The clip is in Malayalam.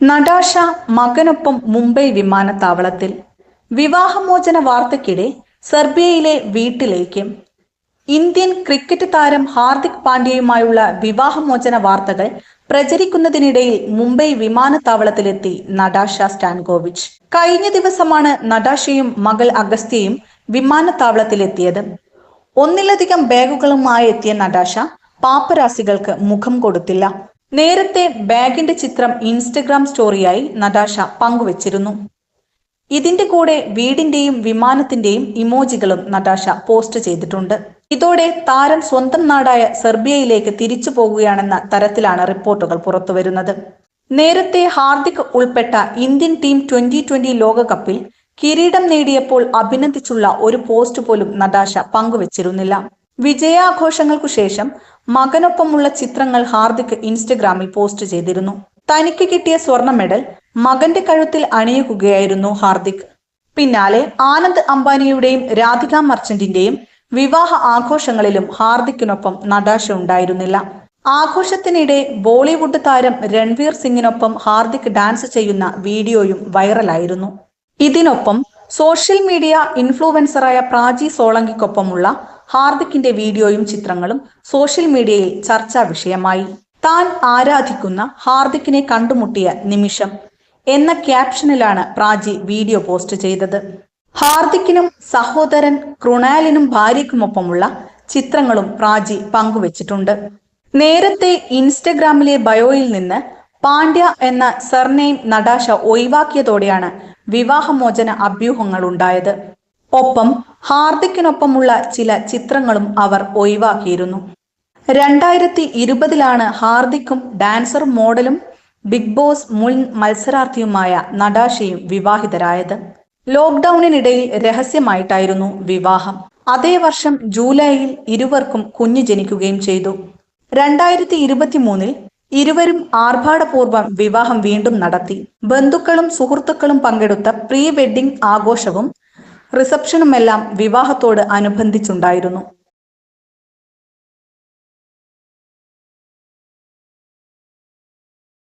നടാഷ മകനൊപ്പം മുംബൈ വിമാനത്താവളത്തിൽ. വിവാഹമോചന വാർത്തയ്ക്കിടെ സെർബിയയിലെ വീട്ടിലേക്ക് ഇന്ത്യൻ ക്രിക്കറ്റ് താരം ഹാർദിക് പാണ്ഡ്യയുമായുള്ള വിവാഹമോചന വാർത്തകൾ പ്രചരിക്കുന്നതിനിടയിൽ മുംബൈ വിമാനത്താവളത്തിലെത്തി നടാഷ സ്റ്റാൻകോവിച്ച്. കഴിഞ്ഞ ദിവസമാണ് നടാഷയും മകൾ അഗസ്ത്യയും വിമാനത്താവളത്തിലെത്തിയത്. ഒന്നിലധികം ബാഗുകളുമായി എത്തിയ നടാഷ പാപ്പരാസികൾക്ക് മുഖം കൊടുത്തില്ല. നേരത്തെ ബാഗിന്റെ ചിത്രം ഇൻസ്റ്റഗ്രാം സ്റ്റോറിയായി നടാഷ പങ്കുവച്ചിരുന്നു. ഇതിന്റെ കൂടെ വീടിന്റെയും വിമാനത്തിന്റെയും ഇമോജികളും നടാഷ പോസ്റ്റ് ചെയ്തിട്ടുണ്ട്. ഇതോടെ താരം സ്വന്തം നാടായ സെർബിയയിലേക്ക് തിരിച്ചു പോകുകയാണെന്ന തരത്തിലാണ് റിപ്പോർട്ടുകൾ പുറത്തുവരുന്നത്. നേരത്തെ ഹാർദിക് ഉൾപ്പെട്ട ഇന്ത്യൻ ടീം ട്വന്റി ട്വന്റി ലോകകപ്പിൽ കിരീടം നേടിയപ്പോൾ അഭിനന്ദിച്ചുള്ള ഒരു പോസ്റ്റ് പോലും നടാഷ പങ്കുവച്ചിരുന്നില്ല. വിജയാഘോഷങ്ങൾക്കു ശേഷം മകനൊപ്പമുള്ള ചിത്രങ്ങൾ ഹാർദിക് ഇൻസ്റ്റഗ്രാമിൽ പോസ്റ്റ് ചെയ്തിരുന്നു. തനിക്ക് കിട്ടിയ സ്വർണ മെഡൽ മകന്റെ കഴുത്തിൽ അണിയുകയായിരുന്നു ഹാർദിക്. പിന്നാലെ ആനന്ദ് അംബാനിയുടെയും രാധിക മർച്ചന്റിന്റെയും വിവാഹ ആഘോഷങ്ങളിലും ഹാർദിക്കിനൊപ്പം നടാശ ഉണ്ടായിരുന്നില്ല. ആഘോഷത്തിനിടെ ബോളിവുഡ് താരം രൺവീർ സിംഗിനൊപ്പം ഹാർദിക് ഡാൻസ് ചെയ്യുന്ന വീഡിയോയും വൈറലായിരുന്നു. ഇതിനൊപ്പം സോഷ്യൽ മീഡിയ ഇൻഫ്ലുവൻസറായ പ്രാചി സോളങ്കിക്കൊപ്പമുള്ള ഹാർദിക്കിന്റെ വീഡിയോയും ചിത്രങ്ങളും സോഷ്യൽ മീഡിയയിൽ ചർച്ചാ വിഷയമായി. താൻ ആരാധിക്കുന്ന ഹാർദിക്കിനെ കണ്ടുമുട്ടിയ നിമിഷം എന്ന ക്യാപ്ഷനിലാണ് പ്രാചി വീഡിയോ പോസ്റ്റ് ചെയ്തത്. ഹാർദിക്കിനും സഹോദരൻ ക്രുണാലിനും ഭാര്യയ്ക്കുമൊപ്പമുള്ള ചിത്രങ്ങളും പ്രാചി പങ്കുവച്ചിട്ടുണ്ട്. നേരത്തെ ഇൻസ്റ്റഗ്രാമിലെ ബയോയിൽ നിന്ന് പാണ്ഡ്യ എന്ന സർനെയിം നടാശ ഒഴിവാക്കിയതോടെയാണ് വിവാഹമോചന അഭ്യൂഹങ്ങൾ ഉണ്ടായത് ഒപ്പം ഹാർദിക്കിനൊപ്പമുള്ള ചില ചിത്രങ്ങളും അവർ ഒഴിവാക്കിയിരുന്നു. രണ്ടായിരത്തി ഇരുപതിലാണ് ഹാർദിക്കും ഡാൻസർ മോഡലും ബിഗ് ബോസ് മുൻ മത്സരാർത്ഥിയുമായ നടാഷയും വിവാഹിതരായത്. ലോക്ക്ഡൌണിനിടയിൽ രഹസ്യമായിട്ടായിരുന്നു വിവാഹം. അതേ വർഷം ജൂലൈയിൽ ഇരുവർക്കും കുഞ്ഞു ജനിക്കുകയും ചെയ്തു. രണ്ടായിരത്തി ഇരുപത്തി മൂന്നിൽ ഇരുവരും ആർഭാടപൂർവം വിവാഹം വീണ്ടും നടത്തി. ബന്ധുക്കളും സുഹൃത്തുക്കളും പങ്കെടുത്ത പ്രീ വെഡിംഗ് ആഘോഷവും റിസപ്ഷനുമെല്ലാം വിവാഹത്തോട് അനുബന്ധിച്ചുണ്ടായിരുന്നു.